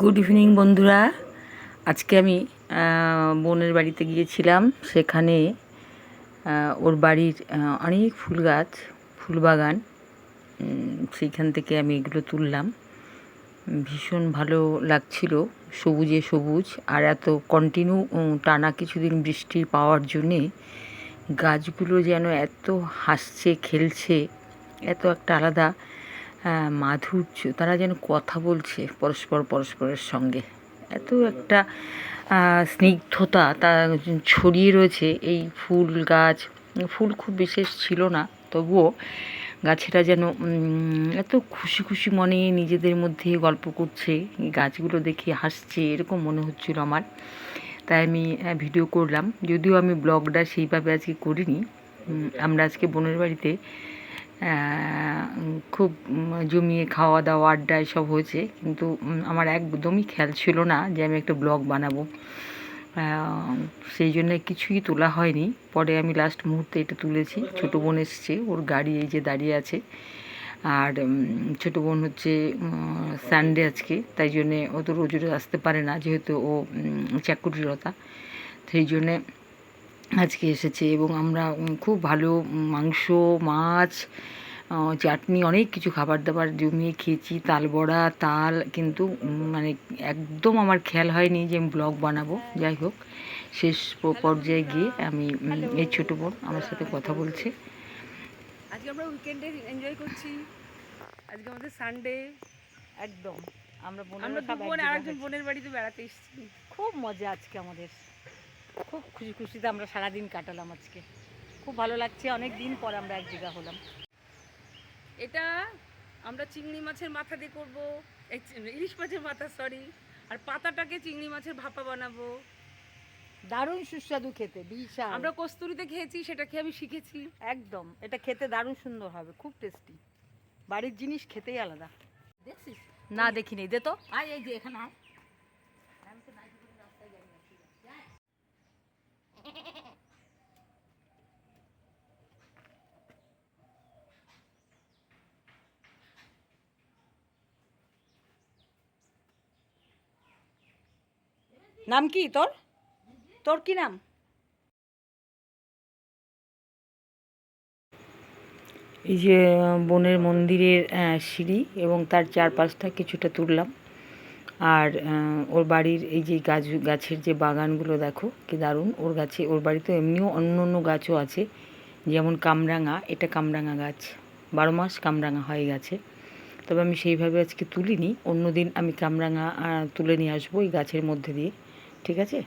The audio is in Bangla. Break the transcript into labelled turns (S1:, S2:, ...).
S1: গুড ইভিনিং বন্ধুরা। আজকে আমি বোনের বাড়িতে গিয়েছিলাম। সেখানে ওর বাড়ির অনেক ফুল গাছ, ফুল বাগান। সেইখান থেকে আমি এগুলো তুললাম। ভীষণ ভালো লাগছিল, সবুজে সবুজ। আর এত কন্টিনিউ টানা কিছুদিন বৃষ্টি পাওয়ার জন্যে গাছগুলো যেন এত হাসছে, খেলছে, এত একটা আলাদা মাধুর্য, তারা যেন কথা বলছে পরস্পর পরস্পরের সঙ্গে। এত একটা স্নিগ্ধতা তা ছড়িয়ে রয়েছে এই ফুল গাছ। ফুল খুব বিশেষ ছিল না, তবুও গাছেরা যেন এত খুশি খুশি মনে নিজেদের মধ্যে গল্প করছে গাছগুলো দেখে হাসছে, এরকম মনে হচ্ছিল আমার। তাই আমি ভিডিও করলাম। যদিও আমি ব্লগটা সেইভাবে আজকে করিনি আমরা আজকে বোনের বাড়িতে খুব জমিয়ে খাওয়া দাওয়া আড্ডা এসব হয়েছে। কিন্তু আমার একদমই খেয়াল ছিল না যে আমি একটা ব্লগ বানাবো। সেই জন্য কিছুই তোলা হয়নি। পরে আমি লাস্ট মুহূর্তে এটা তুলেছি। ছোটো বোন এসছে। ওর গাড়ি এই যে দাঁড়িয়ে আছে। আর ছোটো বোন হচ্ছে সানডে আজকে। তাই জন্যে ও তো রোজ রোজ আসতে পারে না, যেহেতু ও চাকুরিরতা। সেই জন্যে আজকে এসেছে এবং আমরা খুব ভালো মাংস মাছ চাটনি অনেক কিছু খাবার দাবার জমিয়ে খেয়েছি। তাল বড়া তাল কিন্তু মানে একদম আমার খেয়াল হয়নি যে আমি ব্লগ বানাবো। যাই হোক শেষ পর্যায়ে গিয়ে আমি এই ছোটো বোন আমার সাথে কথা বলছে।
S2: আজকে আমরা উইকেন্ডে এনজয় করছি। আজকে আমাদের সানডে
S1: একদম। আমরা
S2: আমরা দু বোন আর একজন বোনের বাড়িতে বেড়াতে এসেছি।
S1: খুব মজা আজকে আমাদের। খুব খুশি খুশিতে আমরা সারাদিন কাটালাম আজকে। খুব ভালো লাগছে অনেক দিন পর আমরা এক জায়গা হলাম।
S2: এটা আমরা চিংড়ি মাছের মাথা দিয়ে করব। ইলিশ মাছের মাথা সরি আর পাতাটাকে চিংড়ি মাছের ভাপা বানাবো।
S1: দারুণ সুস্বাদু খেতে বিশাল।
S2: আমরা কস্তুরিতে খেয়েছি সেটা খেয়ে আমি শিখেছি।
S1: একদম এটা খেতে দারুণ সুন্দর হবে খুব টেস্টি বাড়ির জিনিস খেতেই আলাদা।
S2: দেখছিস?
S1: না দেখিনি দে তো।
S2: আয় এই যে এখানে
S1: নাম কি তোর? তোর কি নাম? এই যে বনের মন্দিরের সিঁড়ি এবং তার চারপাশটা কিছুটা তুললাম। আর ওর বাড়ির এই যে গাছ, গাছের যে বাগানগুলো দেখো, কি দারুণ। ওর গাছে, ওর বাড়িতে এমনিও অন্য অন্য গাছও আছে, যেমন কামরাঙা, এটা কামরাঙা গাছ। বারো মাস কামরাঙা হয় গাছে। তবে আমি সেইভাবে আজকে তুলিনি। অন্য দিন আমি কামরাঙা তুলে নিয়ে আসব এই গাছের মধ্যে দিয়ে। ঠিক আছে